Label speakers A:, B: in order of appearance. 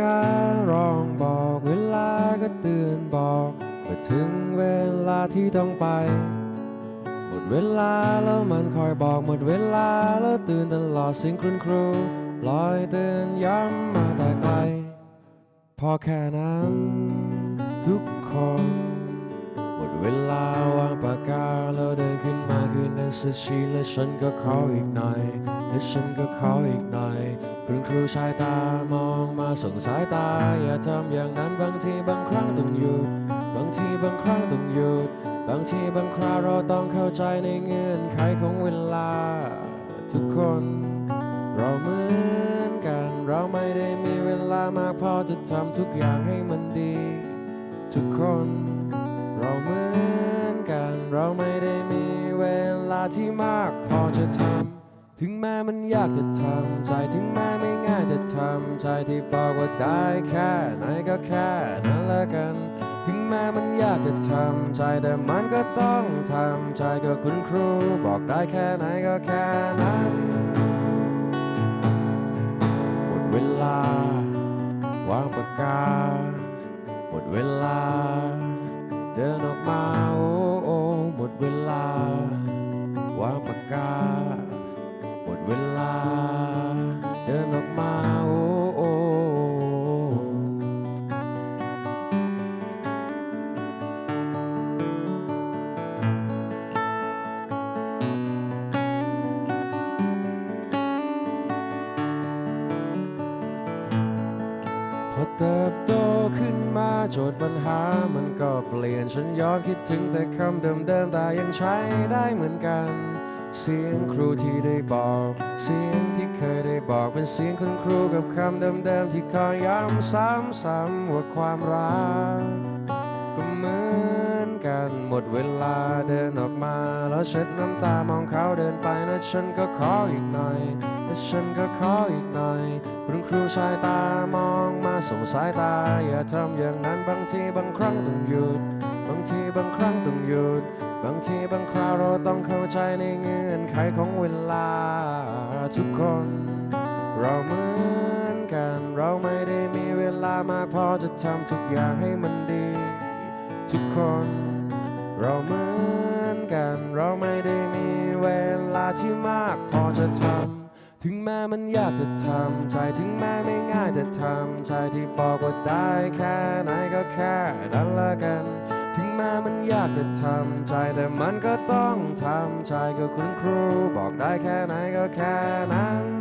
A: การ้องบอกเวลาก็เตือนบอกว่าถึงเวลาที่ต้องไป หมดเวลาแล้วมันคอยบอกหมดเวลาแล้วตื่นตลอดเสียงคุณครูลอยเตือนย้ำมาแต่ไกล พอแค่นั้นทุกคน หมดเวลาวางปากกาแล้วเดินขึ้น มาคือหนังสือชีและฉันก็ขออีกหน่อย และฉันก็ขออีกหน่อยคุณครูชายตามองมาส่งสายตา อย่าทำอย่างนั้นบางทีบางครั้งต้องหยุด บางทีบางครั้งต้องหยุด บางทีบางคราวเราต้องเข้าใจในเงื่อนไขของเวลา ทุกคนเราเหมือนกัน เราไม่ได้มีเวลามากพอจะทำทุกอย่างให้มันดี ทุกคน ที่มากพอจะทำ ถึงแม้มันยากจะทำใจถึงแม้ไม่ง่ายจะทำใจที่บอกว่าได้แค่ไหนก็แค่นั้นละกัน ถึงแม้มันยากจะทำใจแต่มันก็ต้องทำใจก็คุณครู บอกได้แค่ไหนก็แค่นั้นหมดเวลาวางปากกา อเติบโตขึ้นมาโจทย์ปัญหามันก็เปลี่ยนฉันย้อนคิดถึงแต่คำเดิมๆแต่ยังใช้ได้เหมือนกัน เสียงครูที่ได้บอก เสียงที่เคยได้บอกเป็นเสียงคุณครูกับคำเดิมๆที่คอยย้ำซ้ำๆว่าความรักก็เหมือน กันหมดเวลาเดินออกมา แล้วเช็ดน้ำตามองเขาเดินไปนะฉันก็ขออีกหน่อยและฉันก็ขออีกหน่อยคุณครูชายตามองมาส่งสายตา อย่าทำอย่างนั้นบางทีบางครั้งต้องหยุด บางทีบางครั้งต้องหยุด บางทีบางคราวเราต้องเข้าใจในเงื่อนไขของเวลา ทุกคน เราเหมือนกัน เราไม่ได้มีเวลามากพอจะทำทุกอย่างให้มันดี ทุกคนเราเหมือนกัน เราไม่ได้มีเวลาที่มากพอจะทำ ถึงแม้มันยากจะทำ ใจถึงแม้ไม่ง่ายจะทำ ใจที่บอกว่าได้แค่ไหนก็แค่นั้นละกัน ถึงแม้มันยากจะทำ ใจแต่มันก็ต้องทำ ใจก็คุณครู บอกได้แค่ไหนก็แค่นั้น